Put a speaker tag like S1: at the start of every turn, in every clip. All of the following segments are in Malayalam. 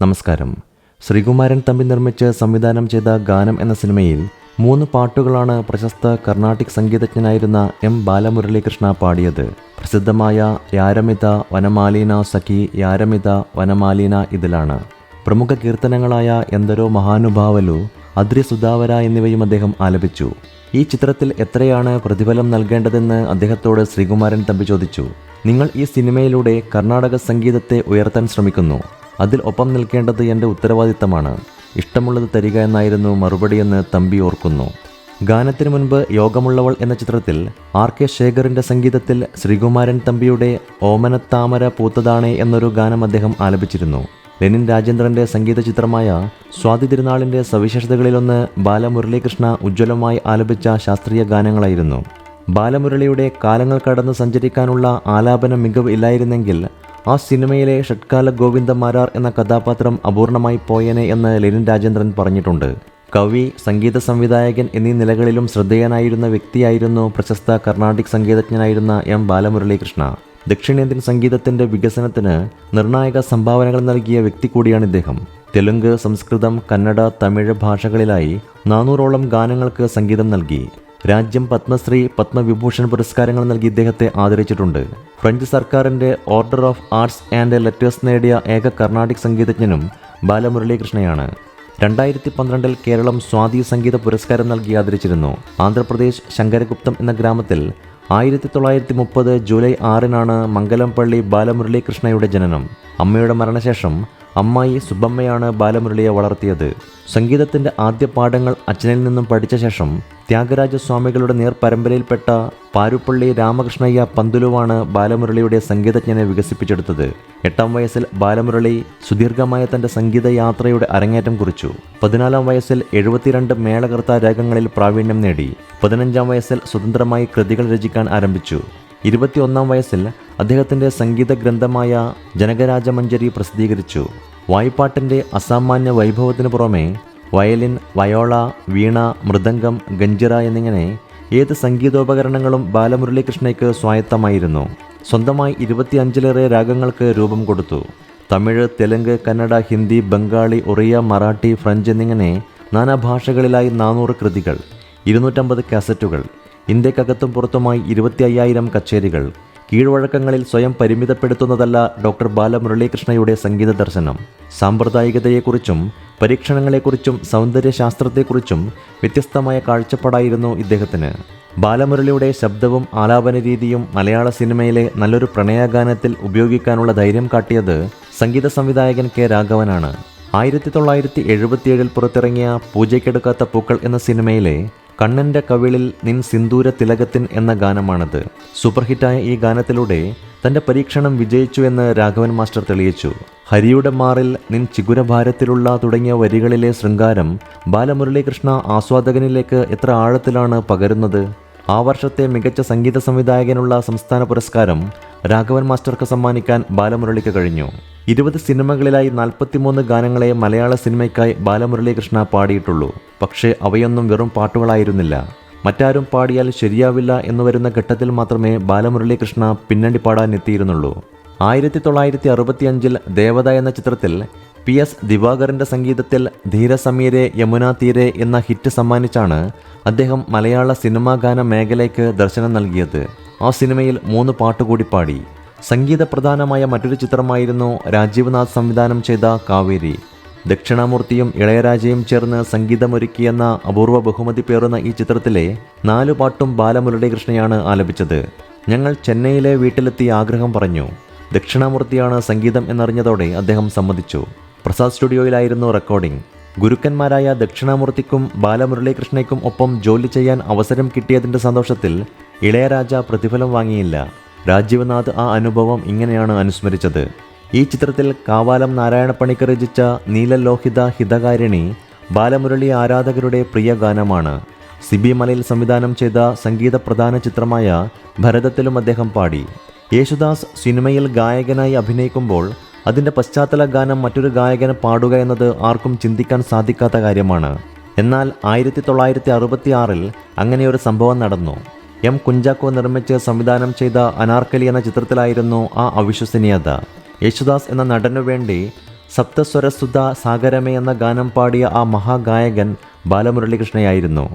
S1: നമസ്കാരം. ശ്രീകുമാരൻ തമ്പി നിർമ്മിച്ച് സംവിധാനം ചെയ്ത ഗാനം എന്ന സിനിമയിൽ മൂന്ന് പാട്ടുകളാണ് പ്രശസ്ത കർണാട്ടിക് സംഗീതജ്ഞനായിരുന്ന എം ബാലമുരളീകൃഷ്ണ പാടിയത്. പ്രസിദ്ധമായ യാരമിത വനമാലീന സഖി യാരമിത വനമാലീന ഇതിലാണ്. പ്രമുഖ കീർത്തനങ്ങളായ എന്തരോ മഹാനുഭാവലു അദ്രി സുധാവര എന്നിവയും അദ്ദേഹം ആലപിച്ചു. ഈ ചിത്രത്തിൽ എത്രയാണ് പ്രതിഫലം നൽകേണ്ടതെന്ന് അദ്ദേഹത്തോട് ശ്രീകുമാരൻ തമ്പി ചോദിച്ചു. നിങ്ങൾ ഈ സിനിമയിലൂടെ കർണാടക സംഗീതത്തെ ഉയർത്താൻ ശ്രമിക്കുന്നു. അതിൽ ഒപ്പം നിൽക്കേണ്ടത് എന്റെ ഉത്തരവാദിത്തമാണ്. ഇഷ്ടമുള്ളത് തരിക എന്നായിരുന്നു മറുപടിയെന്ന് തമ്പി ഓർക്കുന്നു. ഗാനത്തിനു മുൻപ് യോഗമുള്ളവൾ എന്ന ചിത്രത്തിൽ ആർ കെ ശേഖറിന്റെ സംഗീതത്തിൽ ശ്രീകുമാരൻ തമ്പിയുടെ ഓമനത്താമര പൂത്തതാണേ എന്നൊരു ഗാനം അദ്ദേഹം ആലപിച്ചിരുന്നു. ലെനിൻ രാജേന്ദ്രന്റെ സംഗീത ചിത്രമായ സ്വാതി തിരുനാളിന്റെ സവിശേഷതകളിലൊന്ന് ബാലമുരളീകൃഷ്ണ ഉജ്ജ്വലമായി ആലപിച്ച ശാസ്ത്രീയ ഗാനങ്ങളായിരുന്നു. ബാലമുരളിയുടെ കാലങ്ങൾ കടന്ന് സഞ്ചരിക്കാനുള്ള ആലാപന മികവ് ഇല്ലായിരുന്നെങ്കിൽ ആ സിനിമയിലെ ഷഡ്കാല ഗോവിന്ദമാരാർ എന്ന കഥാപാത്രം അപൂർണമായി പോയേനെ എന്ന് ലെനിൻ രാജേന്ദ്രൻ പറഞ്ഞിട്ടുണ്ട്. കവി സംഗീത സംവിധായകൻ എന്നീ നിലകളിലും ശ്രദ്ധേയനായിരുന്ന വ്യക്തിയായിരുന്നു പ്രശസ്ത കർണാടിക് സംഗീതജ്ഞനായിരുന്ന എം ബാലമുരളീകൃഷ്ണ. ദക്ഷിണേന്ത്യൻ സംഗീതത്തിന്റെ വികസനത്തിന് നിർണായക സംഭാവനകൾ നൽകിയ വ്യക്തി കൂടിയാണ് ഇദ്ദേഹം. തെലുങ്ക് സംസ്കൃതം കന്നഡ തമിഴ് ഭാഷകളിലായി നാനൂറോളം ഗാനങ്ങൾക്ക് സംഗീതം നൽകി. രാജ്യം പത്മശ്രീ പത്മവിഭൂഷൺ പുരസ്കാരങ്ങൾ നൽകി ഇദ്ദേഹത്തെ ആദരിച്ചിട്ടുണ്ട്. ഫ്രഞ്ച് സർക്കാരിന്റെ order of arts and letters നേടിയ ഏക കർണാടിക് സംഗീതജ്ഞനും ബാലമുരളീകൃഷ്ണയാണ്. രണ്ടായിരത്തി പന്ത്രണ്ടിൽ കേരളം സ്വാതി സംഗീത പുരസ്കാരം നൽകി ആദരിച്ചിരുന്നു. ആന്ധ്രാപ്രദേശ് ശങ്കരഗുപ്തം എന്ന ഗ്രാമത്തിൽ ആയിരത്തി തൊള്ളായിരത്തി മുപ്പത് ജൂലൈ ആറിനാണ് മംഗലംപള്ളി ബാലമുരളീകൃഷ്ണയുടെ ജനനം. അമ്മയുടെ മരണശേഷം അമ്മായി സുബമ്മയാണ് ബാലമുരളിയെ വളർത്തിയത്. സംഗീതത്തിന്റെ ആദ്യ പാഠങ്ങൾ അച്ഛനിൽ നിന്നും പഠിച്ച ശേഷം ത്യാഗരാജസ്വാമികളുടെ നേർ പരമ്പരയിൽപ്പെട്ട പാരുപ്പള്ളി രാമകൃഷ്ണയ്യ പന്തുലുവാണ് ബാലമുരളിയുടെ സംഗീതജ്ഞനെ വികസിപ്പിച്ചെടുത്തത്. എട്ടാം വയസ്സിൽ ബാലമുരളി സുദീർഘമായ തന്റെ സംഗീതയാത്രയുടെ അരങ്ങേറ്റം കുറിച്ചു. പതിനാലാം വയസ്സിൽ എഴുപത്തിരണ്ട് മേളകർത്ത രാഗങ്ങളിൽ പ്രാവീണ്യം നേടി. പതിനഞ്ചാം വയസ്സിൽ സ്വതന്ത്രമായി കൃതികൾ രചിക്കാൻ ആരംഭിച്ചു. ഇരുപത്തിയൊന്നാം വയസ്സിൽ അദ്ദേഹത്തിന്റെ സംഗീത ഗ്രന്ഥമായ ജനകരാജമഞ്ജരി പ്രസിദ്ധീകരിച്ചു. വായ്പാട്ടിന്റെ അസാമാന്യ വൈഭവത്തിന് പുറമെ വയലിൻ വയോള വീണ മൃദംഗം ഗഞ്ചിറ എന്നിങ്ങനെ ഏത് സംഗീതോപകരണങ്ങളും ബാലമുരളീകൃഷ്ണയ്ക്ക് സ്വായത്തമായിരുന്നു. സ്വന്തമായി ഇരുപത്തിയഞ്ചിലേറെ രാഗങ്ങൾക്ക് രൂപം കൊടുത്തു. തമിഴ് തെലുങ്ക് കന്നഡ ഹിന്ദി ബംഗാളി ഒറിയ മറാഠി ഫ്രഞ്ച് എന്നിങ്ങനെ നാനാഭാഷകളിലായി നാനൂറ് കൃതികൾ ഇരുന്നൂറ്റമ്പത് കാസറ്റുകൾ. ഇന്ത്യക്കകത്തും പുറത്തുമായി ഇരുപത്തി അയ്യായിരം കച്ചേരികൾ. കീഴ്വഴക്കങ്ങളിൽ സ്വയം പരിമിതപ്പെടുത്തുന്നതല്ല ഡോക്ടർ ബാലമുരളീകൃഷ്ണയുടെ സംഗീത ദർശനം. സാമ്പ്രദായികതയെക്കുറിച്ചും പരീക്ഷണങ്ങളെക്കുറിച്ചും സൗന്ദര്യശാസ്ത്രത്തെക്കുറിച്ചും വ്യത്യസ്തമായ കാഴ്ചപ്പാടായിരുന്നു ഇദ്ദേഹത്തിന്. ബാലമുരളിയുടെ ശബ്ദവും ആലാപന രീതിയും മലയാള സിനിമയിലെ നല്ലൊരു പ്രണയഗാനത്തിൽ ഉപയോഗിക്കാനുള്ള ധൈര്യം കാട്ടിയത് സംഗീത സംവിധായകൻ കെ രാഘവനാണ്. ആയിരത്തി തൊള്ളായിരത്തി എഴുപത്തിയേഴിൽ പുറത്തിറങ്ങിയ പൂജയ്ക്കെടുക്കാത്ത പൂക്കൾ എന്ന സിനിമയിലെ കണ്ണന്റെ കവിളിൽ നിൻ സിന്ദൂര തിലകത്തിൻ എന്ന ഗാനമാണത്. സൂപ്പർഹിറ്റായ ഈ ഗാനത്തിലൂടെ തന്റെ പരീക്ഷണം വിജയിച്ചു എന്ന് രാഘവൻ മാസ്റ്റർ തെളിയിച്ചു. ഹരിയുടെ മാറിൽ നിൻ ചിഗുരഭാരത്തിലുള്ള തുടങ്ങിയ വരികളിലെ ശൃംഗാരം ബാലമുരളീകൃഷ്ണ ആസ്വാദകനിലേക്ക് എത്ര ആഴത്തിലാണ് പകരുന്നത്? ആ വർഷത്തെ മികച്ച സംഗീത സംവിധായകനുള്ള സംസ്ഥാന പുരസ്കാരം രാഘവൻ മാസ്റ്റർക്ക് സമ്മാനിക്കാൻ ബാലമുരളിക്ക് കഴിഞ്ഞു. ഇരുപത് സിനിമകളിലായി നാൽപ്പത്തിമൂന്ന് ഗാനങ്ങളെ മലയാള സിനിമയ്ക്കായി ബാലമുരളീകൃഷ്ണ പാടിയിട്ടുള്ളൂ. പക്ഷേ അവയൊന്നും വെറും പാട്ടുകളായിരുന്നില്ല. മറ്റാരും പാടിയാൽ ശരിയാവില്ല എന്ന് വരുന്ന ഘട്ടത്തിൽ മാത്രമേ ബാലമുരളീകൃഷ്ണ പിന്നണി പാടാൻ എത്തിയിരുന്നുള്ളൂ. ആയിരത്തി തൊള്ളായിരത്തി അറുപത്തിയഞ്ചിൽ ദേവത എന്ന ചിത്രത്തിൽ പി എസ് ദിവാകറിന്റെ സംഗീതത്തിൽ ധീരസമീരെ യമുനാ തീരെ എന്ന ഹിറ്റ് സമ്മാനിച്ചാണ് അദ്ദേഹം മലയാള സിനിമാ ഗാന മേഖലയ്ക്ക് ദർശനം നൽകിയത്. ആ സിനിമയിൽ മൂന്ന് പാട്ടുകൂടി പാടി. സംഗീത പ്രധാനമായ മറ്റൊരു ചിത്രമായിരുന്നു രാജീവ് നാഥ് സംവിധാനം ചെയ്ത കാവേരി. ദക്ഷിണാമൂർത്തിയും ഇളയരാജയും ചേർന്ന് സംഗീതമൊരുക്കിയെന്ന അപൂർവ ബഹുമതി പേറുന്ന ഈ ചിത്രത്തിലെ നാലു പാട്ടും ബാലമുരളീകൃഷ്ണയാണ് ആലപിച്ചത്. ഞങ്ങൾ ചെന്നൈയിലെ വീട്ടിലെത്തി ആഗ്രഹം പറഞ്ഞു. ദക്ഷിണാമൂർത്തിയാണ് സംഗീതം എന്നറിഞ്ഞതോടെ അദ്ദേഹം സമ്മതിച്ചു. പ്രസാദ് സ്റ്റുഡിയോയിലായിരുന്നു റെക്കോർഡിംഗ് ഗുരുക്കന്മാരായ ദക്ഷിണാമൂർത്തിക്കും ബാലമുരളീകൃഷ്ണയ്ക്കും ഒപ്പം ജോലി ചെയ്യാൻ അവസരം കിട്ടിയതിന്റെ സന്തോഷത്തിൽ ഇളയരാജ പ്രതിഫലം വാങ്ങിയില്ല. രാജീവ്നാഥ് ആ അനുഭവം ഇങ്ങനെയാണ് അനുസ്മരിച്ചത്. ഈ ചിത്രത്തിൽ കാവാലം നാരായണപ്പണിക്ക് രചിച്ച നീലലോഹിത ഹിതകാരിണി ബാലമുരളി ആരാധകരുടെ പ്രിയ ഗാനമാണ്. സിബി മലയിൽ സംവിധാനം ചെയ്ത സംഗീത പ്രധാന ചിത്രമായ ഭരതത്തിലും അദ്ദേഹം പാടി. യേശുദാസ് സിനിമയിൽ ഗായകനായി അഭിനയിക്കുമ്പോൾ അതിന്റെ പശ്ചാത്തല ഗാനം മറ്റൊരു ഗായകന് പാടുക എന്നത് ആർക്കും ചിന്തിക്കാൻ സാധിക്കാത്ത കാര്യമാണ്. എന്നാൽ ആയിരത്തി തൊള്ളായിരത്തി അറുപത്തി ആറിൽ അങ്ങനെയൊരു സംഭവം നടന്നു. എം കുഞ്ചാക്കോ നിർമ്മിച്ച് സംവിധാനം ചെയ്ത അനാർക്കലി എന്ന ചിത്രത്തിലായിരുന്നു ആ അവിശ്വസനീയത. യേശുദാസ് എന്ന നടനു വേണ്ടി സപ്തസ്വരസുധ സാഗരമേ എന്ന ഗാനം പാടിയ ആ മഹാഗായകൻ ബാലമുരളികൃഷ്ണയായിരുന്നു.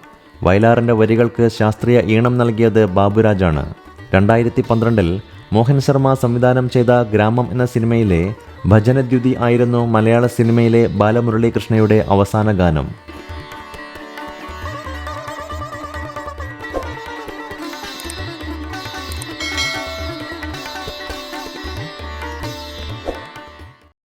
S1: വയലാറിന്റെ വരികൾക്ക് ശാസ്ത്രീയ ഈണം നൽകിയത് ബാബുരാജാണ്. രണ്ടായിരത്തി പന്ത്രണ്ടിൽ മോഹൻ ശർമ്മ സംവിധാനം ചെയ്ത ഗ്രാമം എന്ന സിനിമയിലെ ഭജനദ്യുതി ആയിരുന്നു മലയാള സിനിമയിലെ ബാലമുരളീകൃഷ്ണയുടെ അവസാന ഗാനം.